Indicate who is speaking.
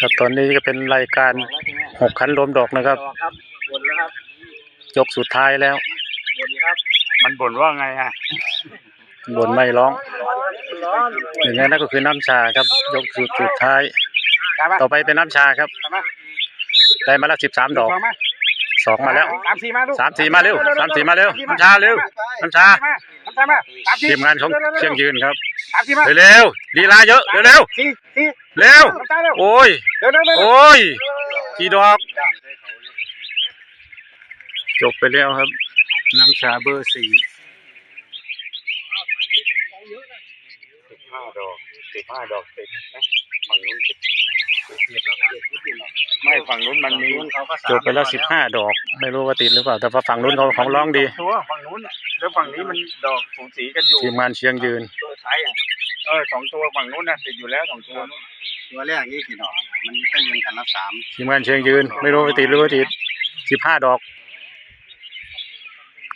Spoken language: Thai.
Speaker 1: ครับตอนนี้ก็เป็นรายการหกขันรวมดอกนะครับ
Speaker 2: ดอกครับ บนแล้วครับ
Speaker 1: ยกสุดท้ายแล้ว
Speaker 2: บนครับ
Speaker 3: มันบ่นว่าไงอะ
Speaker 1: บนไม่ร้อง
Speaker 2: ร้อนร้อน
Speaker 1: อย่างนั้นนั่นก็คือน้ำชาครับ ยกสุดสุดท้าย
Speaker 3: ได้ปะ
Speaker 1: ต่อไปเป็นน้ำชาครับ
Speaker 3: ได้ปะ
Speaker 1: ได้มาแล้วสิบสามดอก
Speaker 3: สองมา
Speaker 1: สองมาแล้ว
Speaker 3: สามสี่มาลูก
Speaker 1: สามสี่มาเร็วสามสี่มาเร็วน้ำชาเร็วน้ำชา
Speaker 3: มาน้ำชามาสามสี่
Speaker 1: ทีมงานของเชียงยืนครับ
Speaker 3: สามสี่มา
Speaker 1: เร็วๆลีลาเยอะเร็ว
Speaker 3: สี่สี่
Speaker 1: ๆเร็ว
Speaker 3: น้ำชาเร็ว
Speaker 1: โอ้ย
Speaker 3: เร็วเร็วเร็ว
Speaker 1: โอ้ยกี่ดอกจบไปแล้วครับ น้ำชาเบอร์สี่
Speaker 3: สิบห้าดอกสิบห้าดอกติดนะฝั่งนู้นติดไม่ ฝั่งนู้นมันมี
Speaker 2: เขาก็
Speaker 1: จบไปแล้วสิบห้าดอก ไม่รู้ว่าติดหรือเปล่า แต่ว่าฝั่งนู้นเขาของร้องดี
Speaker 3: ตัวฝั่งนู้นน่ะแล้วฝั่งนี้มันดอกสูสีกันอยู่
Speaker 1: ทีมงานเชียงยืน
Speaker 3: ตัวท้ายอะเออสองตัวฝั่งนู้นน่ะติดอยู่แล้วสองตัวนู้น
Speaker 2: ตัวแรกนี่กี่ดอก มันก็ยืนกันละสาม
Speaker 1: ทีมงานเชียงยืน ไม่รู้ว่าติดหรือว่าติดสิบห้าดอก